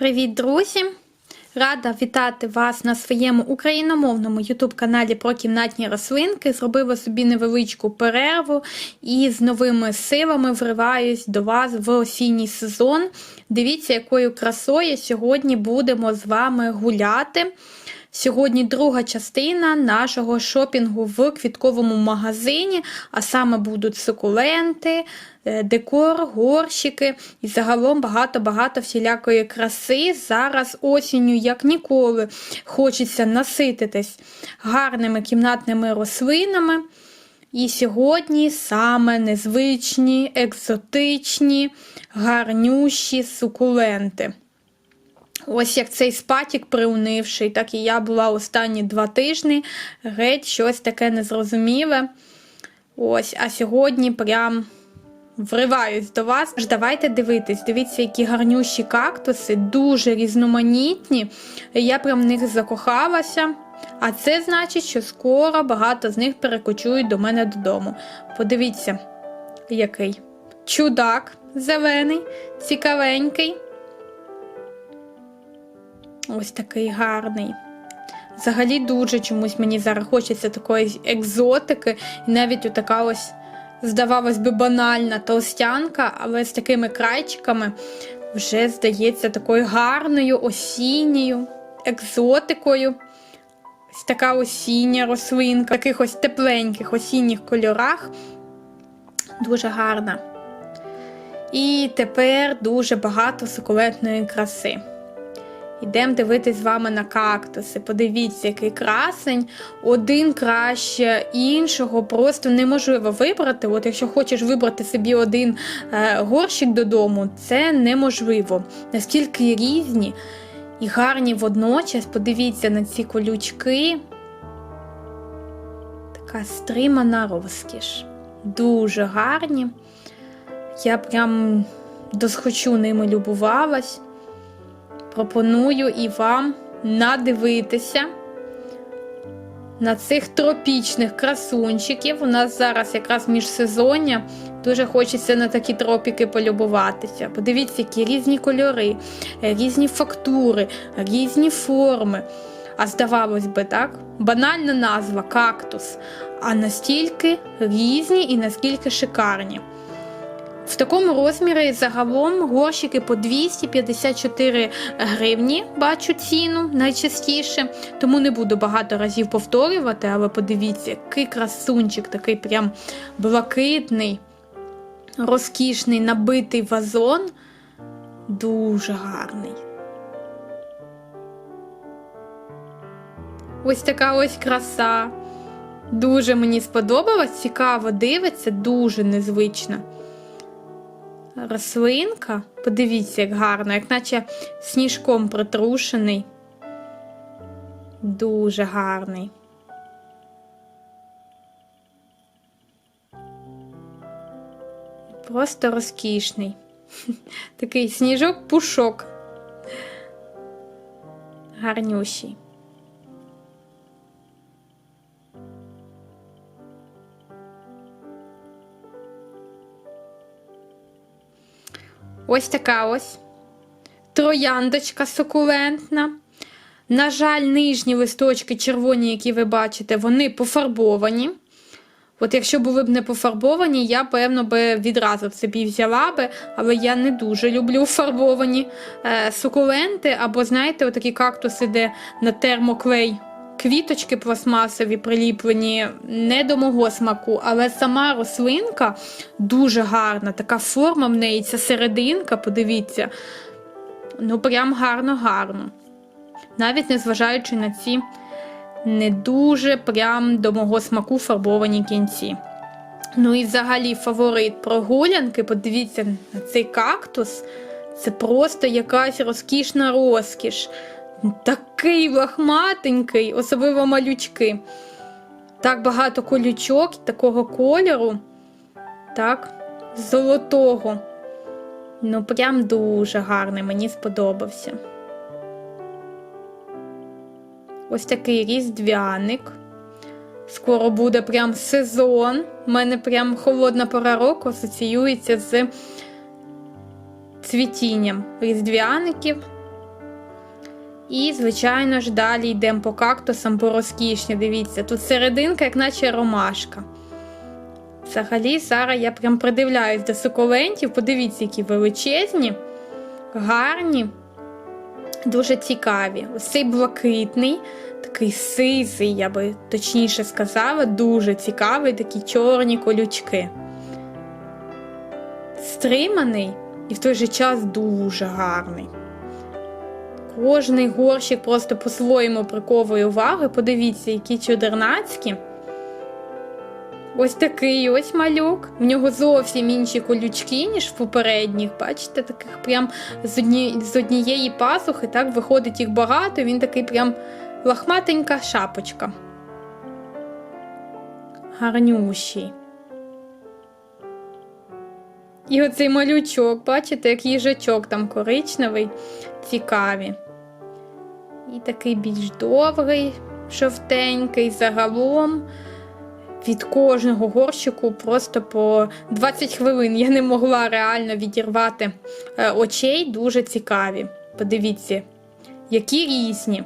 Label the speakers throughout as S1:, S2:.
S1: Привіт, друзі! Рада вітати вас на своєму україномовному ютуб-каналі про кімнатні рослинки. Зробила собі невеличку перерву і з новими силами вриваюсь до вас в осінній сезон. Дивіться, якою красою сьогодні будемо з вами гуляти. Сьогодні друга частина нашого шопінгу в квітковому магазині, а саме будуть сукуленти, е, декор, горщики і загалом багато-багато всілякої краси. Зараз осінню, як ніколи, хочеться насититись гарними кімнатними рослинами. І сьогодні саме незвичні, екзотичні, гарнющі сукуленти. Ось як цей спатік приунивший, так і я була останні два тижні. Геть щось таке незрозуміле. Ось, а сьогодні прям вриваюсь до вас. Ж давайте дивитись, дивіться, які гарнющі кактуси, дуже різноманітні. Я прям в них закохалася. А це значить, що скоро багато з них перекочують до мене додому. Подивіться, який чудак зелений, цікавенький. Ось такий гарний. Взагалі дуже чомусь мені зараз хочеться такої екзотики. І навіть отака ось, здавалось би, банальна толстянка, але з такими крайчиками вже здається такою гарною осінньою екзотикою. Ось така осіння рослинка, в таких ось тепленьких осінніх кольорах. Дуже гарна. І тепер дуже багато сукулентної краси. Йдемо дивитись з вами на кактуси. Подивіться, який красень. Один краще іншого. Просто неможливо вибрати. От Якщо хочеш вибрати собі один е, горщик додому, це неможливо. Настільки різні і гарні водночас. Подивіться на ці колючки. Така стримана розкіш. Дуже гарні. Я прям досхочу ними любувалась пропоную і вам надивитися на цих тропічних красунчиків. У нас зараз якраз міжсезоння. Дуже хочеться на такі тропіки полюбуватися. Подивіться, які різні кольори, різні фактури, різні форми. А здавалось би, так? Банальна назва кактус. А настільки різні і наскільки шикарні. В такому розмірі загалом горщики по 254 гривні бачу ціну найчастіше, тому не буду багато разів повторювати, але подивіться, який красунчик, такий прям блакитний, розкішний, набитий вазон. Дуже гарний. Ось така ось краса. Дуже мені сподобалось, цікаво дивиться, дуже незвично рослинка. Подивіться, як гарно, як наче сніжком притрушений. Дуже гарний. Просто розкішний. Такий сніжок-пушок. Гарнющий. Ось така ось трояндочка сукулентна. На жаль, нижні листочки червоні, які ви бачите, вони пофарбовані. От якщо були б не пофарбовані, я, певно, би відразу собі взяла би, але я не дуже люблю фарбовані е, сукуленти, або, знаєте, отакі кактуси, де на термоклей квіточки пластмасові приліплені не до мого смаку, але сама рослинка дуже гарна. Така форма в неї, ця серединка, подивіться. Ну, прям гарно-гарно. Навіть незважаючи на ці не дуже прям до мого смаку фарбовані кінці. Ну і взагалі фаворит прогулянки, подивіться на цей кактус. Це просто якась розкішна розкіш. Такий лахматенький, особливо малючки. Так багато колючок такого кольору, так, золотого. Ну, прям дуже гарний, мені сподобався. Ось такий різдвяник. Скоро буде прям сезон. У мене прям холодна пора року асоціюється з цвітінням різдвяників. І, звичайно ж, далі йдемо по кактусам порозкішні. Дивіться, тут серединка, як наче ромашка. Взагалі, зараз я прям придивляюсь до сукулентів. Подивіться, які величезні, гарні, дуже цікаві. Ось блакитний, такий сизий, я би точніше сказала, дуже цікавий, такі чорні колючки. Стриманий і в той же час дуже гарний. Кожний горщик просто по-своєму приковує увагу. Подивіться, які чудернацькі. Ось такий ось малюк. В нього зовсім інші колючки, ніж в попередніх. Бачите, таких прям з, одні... з однієї пазухи так виходить їх багато. Він такий прям лахматенька шапочка. Гарнющий. І оцей малючок, бачите, як їжачок там коричневий, цікаві. І такий більш довгий, жовтенький, загалом від кожного горщику просто по 20 хвилин я не могла реально відірвати е, очей, дуже цікаві. Подивіться, які різні.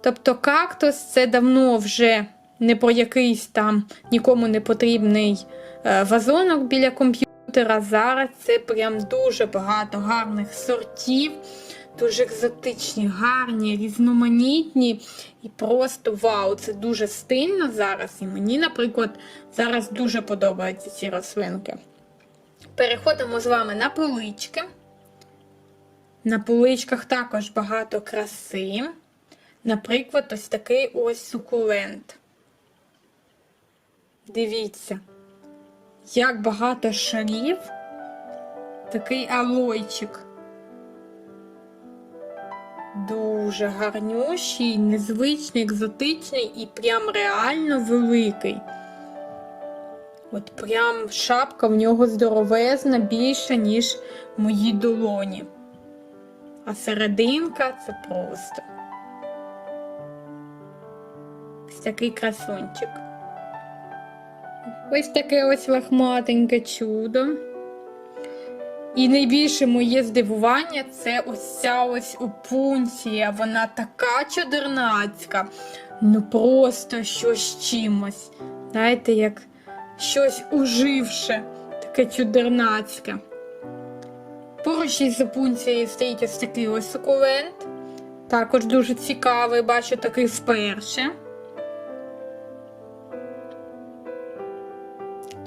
S1: Тобто кактус це давно вже не про якийсь там нікому не потрібний е, вазонок біля комп'ютера. Зараз це прям дуже багато гарних сортів, дуже екзотичні, гарні, різноманітні. І просто вау, це дуже стильно зараз. І мені, наприклад, зараз дуже подобаються ці рослинки. Переходимо з вами на полички. На поличках також багато краси. Наприклад, ось такий ось сукулент. Дивіться, як багато шарів, такий алойчик. Дуже гарнющий, незвичний, екзотичний і прям реально великий. От прям шапка в нього здоровезна, більша, ніж мої долоні. А серединка це просто. Ось такий красунчик. Ось таке ось лахматеньке чудо. І найбільше моє здивування це ось ця ось опунція. Вона така чудернацька. Ну просто щось чимось. Знаєте, як щось уживше, таке чудернацьке. Поруч із опунцією стоїть ось такий ось сукулент. Також дуже цікавий, бачу такий вперше.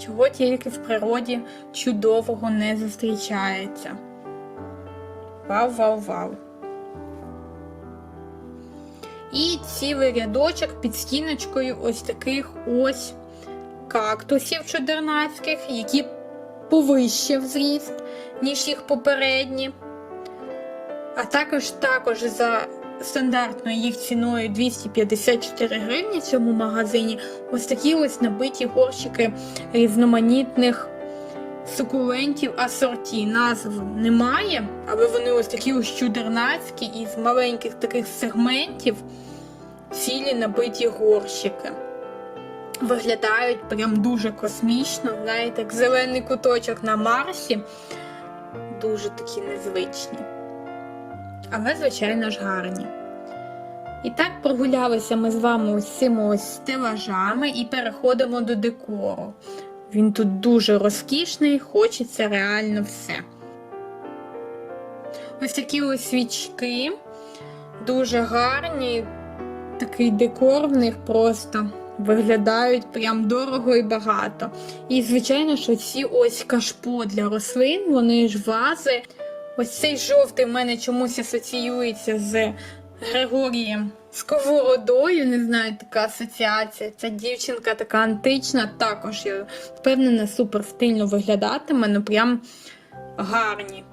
S1: Чого тільки в природі чудового не зустрічається. Вау, вау, вау. І цілий рядочок під стіночкою ось таких ось кактусів чудернацьких, які повище зріст, ніж їх попередні. А також також за стандартною їх ціною 254 гривні в цьому магазині. Ось такі ось набиті горщики різноманітних сукулентів асорті. Назв немає, але вони ось такі ось чудернацькі із маленьких таких сегментів цілі набиті горщики. Виглядають прям дуже космічно, знаєте, як зелений куточок на Марсі. Дуже такі незвичні але, звичайно ж, гарні. І так прогулялися ми з вами ось ось стелажами і переходимо до декору. Він тут дуже розкішний, хочеться реально все. Ось такі ось свічки, дуже гарні, такий декор в них просто виглядають прям дорого і багато. І, звичайно, що ці ось кашпо для рослин, вони ж вази. Ось цей жовтий в мене чомусь асоціюється з Григорієм Сковородою. Не знаю, така асоціація. Ця дівчинка така антична, також я впевнена, супер стильно виглядатиме, ну прям гарні.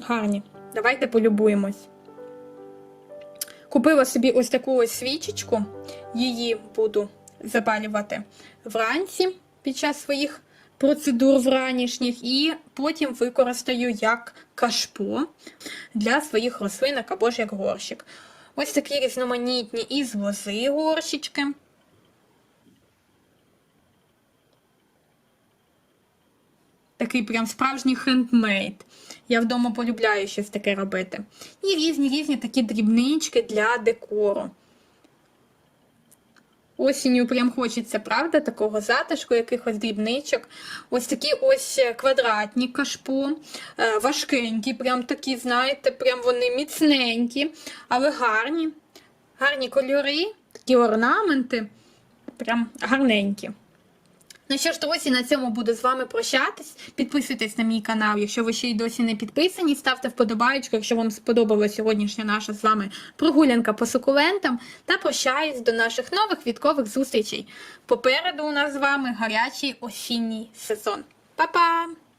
S1: Гарні. Давайте полюбуємось. Купила собі ось таку ось свічечку, її буду запалювати вранці під час своїх процедур вранішніх, і потім використаю як кашпо для своїх рослинок або ж як горщик. Ось такі різноманітні із лози горщички. Такий прям справжній хендмейд. Я вдома полюбляю щось таке робити. І різні різні такі дрібнички для декору. Осінню прям хочеться, правда, такого затишку, якихось дрібничок. Ось такі ось е, квадратні кашпо, е, важкенькі, прям такі, знаєте, прям вони міцненькі, але гарні. Гарні кольори, такі орнаменти, прям гарненькі. Ну що ж, друзі, на цьому буду з вами прощатись. Підписуйтесь на мій канал, якщо ви ще й досі не підписані, ставте вподобайку, якщо вам сподобалася сьогоднішня наша з вами прогулянка по сукулентам. Та прощаюсь до наших нових відкових зустрічей. Попереду у нас з вами гарячий осінній сезон. Па-па!